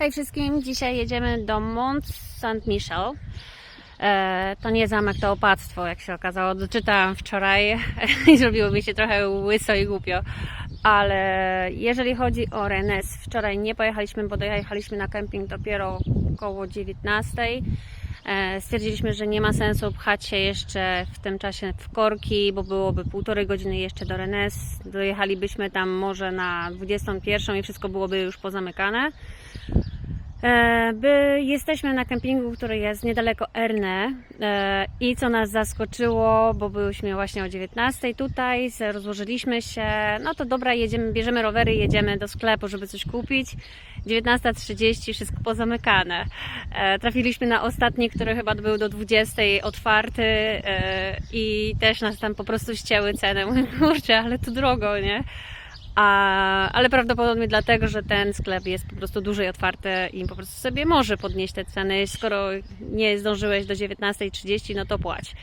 Hej wszystkim, dzisiaj jedziemy do Mont Saint-Michel. E, to nie zamek, to opactwo, jak się okazało. Doczytałam wczoraj i zrobiło mi się trochę łyso i głupio. Ale jeżeli chodzi o Rennes, wczoraj nie pojechaliśmy, bo dojechaliśmy na kemping dopiero około 19. E, Stwierdziliśmy, że nie ma sensu pchać się jeszcze w tym czasie w korki, bo byłoby półtorej godziny jeszcze do Rennes. Dojechalibyśmy tam może na 21 i wszystko byłoby już pozamykane. E, By jesteśmy na kempingu, który jest niedaleko Erne e, i co nas zaskoczyło, bo byliśmy właśnie o 19 tutaj, rozłożyliśmy się, no to dobra, jedziemy, bierzemy rowery, jedziemy do sklepu, żeby coś kupić. 19.30, wszystko pozamykane. E, Trafiliśmy na ostatni, który chyba był do 20 otwarty i też nas tam po prostu ścięły cenę. Kurczę, ale to drogo, nie? A, ale prawdopodobnie dlatego, że ten sklep jest po prostu dłużej otwarty i po prostu sobie może podnieść te ceny. Skoro nie zdążyłeś do 19.30, no to płać.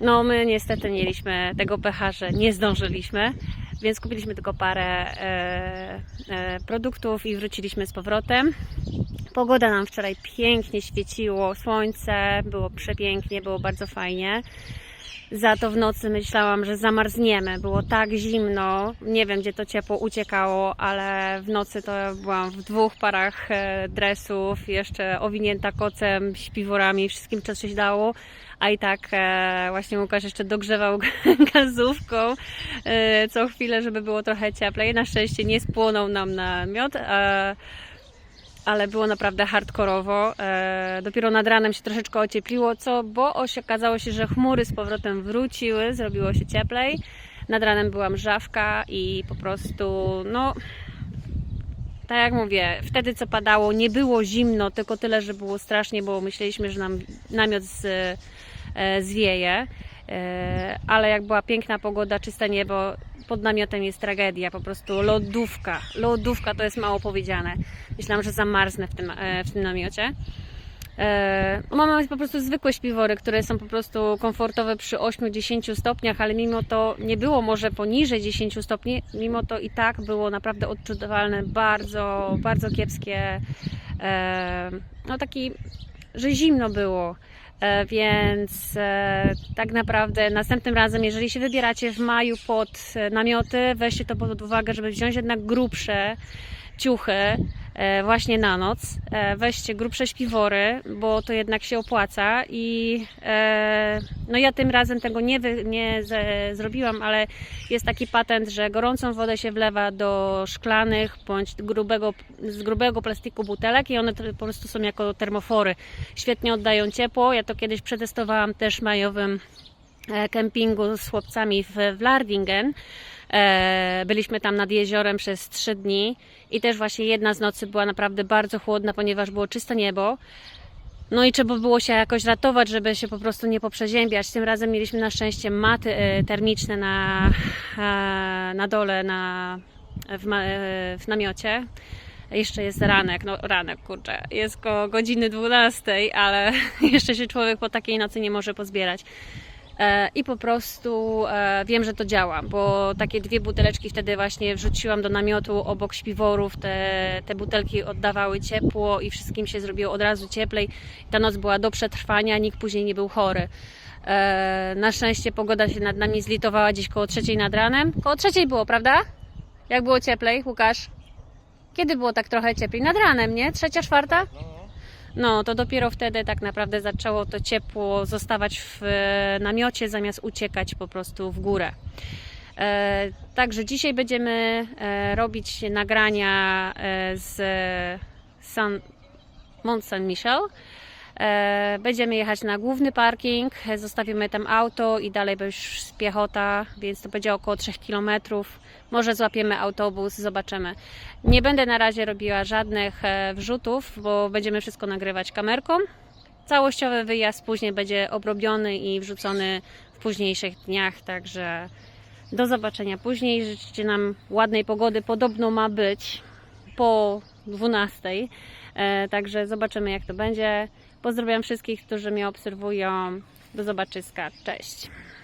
No my niestety mieliśmy tego pecha, że nie zdążyliśmy, więc kupiliśmy tylko parę e, e, produktów i wróciliśmy z powrotem. Pogoda nam wczoraj pięknie świeciło, słońce, było przepięknie, było bardzo fajnie. Za to w nocy myślałam, że zamarzniemy. Było tak zimno. Nie wiem, gdzie to ciepło uciekało, ale w nocy to byłam w dwóch parach e, dresów, jeszcze owinięta kocem, śpiworami, wszystkim, co się dało. A i tak e, właśnie Łukasz jeszcze dogrzewał gazówką e, co chwilę, żeby było trochę cieplej. Na szczęście nie spłonął nam namiot. Ale było naprawdę hardkorowo. E, dopiero nad ranem się troszeczkę ociepliło, co, bo okazało się, że chmury z powrotem wróciły, zrobiło się cieplej. Nad ranem była mrzawka i po prostu, no, tak jak mówię, wtedy co padało, nie było zimno, tylko tyle, że było strasznie, bo myśleliśmy, że nam namiot z, e, zwieje. E, ale jak była piękna pogoda, czyste niebo, pod namiotem jest tragedia, po prostu lodówka. Lodówka to jest mało powiedziane. Myślałam, że zamarznę w tym, e, w tym namiocie. E, mamy po prostu zwykłe śpiwory, które są po prostu komfortowe przy 8-10 stopniach, ale mimo to nie było może poniżej 10 stopni, mimo to i tak było naprawdę odczuwalne bardzo, bardzo kiepskie, e, no taki, że zimno było. E, Więc e, tak naprawdę następnym razem, jeżeli się wybieracie w maju pod e, namioty, weźcie to pod uwagę, żeby wziąć jednak grubsze ciuchy właśnie na noc. E, Weźcie grubsze śpiwory, bo to jednak się opłaca i e, no ja tym razem tego nie, wy, nie ze, zrobiłam, ale jest taki patent, że gorącą wodę się wlewa do szklanych bądź grubego, z grubego plastiku butelek i one po prostu są jako termofory. Świetnie oddają ciepło. Ja to kiedyś przetestowałam też majowym e, kempingu z chłopcami w, w Lardingen. E, Byliśmy tam nad jeziorem przez trzy dni i też właśnie jedna z nocy była naprawdę bardzo chłodna, ponieważ było czyste niebo. No i trzeba było się jakoś ratować, żeby się po prostu nie poprzeziębiać. Tym razem mieliśmy na szczęście maty e, termiczne na, e, na dole, na, w, w namiocie. Jeszcze jest ranek, no ranek, kurczę, jest koło godziny 12, ale jeszcze się człowiek po takiej nocy nie może pozbierać. E, I po prostu e, wiem, że to działa, bo takie dwie buteleczki wtedy właśnie wrzuciłam do namiotu obok śpiworów. Te, te butelki oddawały ciepło i wszystkim się zrobiło od razu cieplej. Ta noc była do przetrwania, nikt później nie był chory. E, Na szczęście pogoda się nad nami zlitowała gdzieś koło trzeciej nad ranem. Koło trzeciej było, prawda? Jak było cieplej, Łukasz? Kiedy było tak trochę cieplej? Nad ranem, nie? Trzecia, czwarta? No, to dopiero wtedy tak naprawdę zaczęło to ciepło zostawać w e, namiocie, zamiast uciekać po prostu w górę. E, także dzisiaj będziemy e, robić nagrania z San, Mont Saint-Michel. E, Będziemy jechać na główny parking, zostawimy tam auto i dalej będzie już piechota, więc to będzie około 3 km. Może złapiemy autobus, zobaczymy. Nie będę na razie robiła żadnych e, wrzutów, bo będziemy wszystko nagrywać kamerką. Całościowy wyjazd później będzie obrobiony i wrzucony w późniejszych dniach, także do zobaczenia później. Życzcie nam ładnej pogody. Podobno ma być po 12. E, Także zobaczymy, jak to będzie. Pozdrawiam wszystkich, którzy mnie obserwują. Do zobaczyska. Cześć.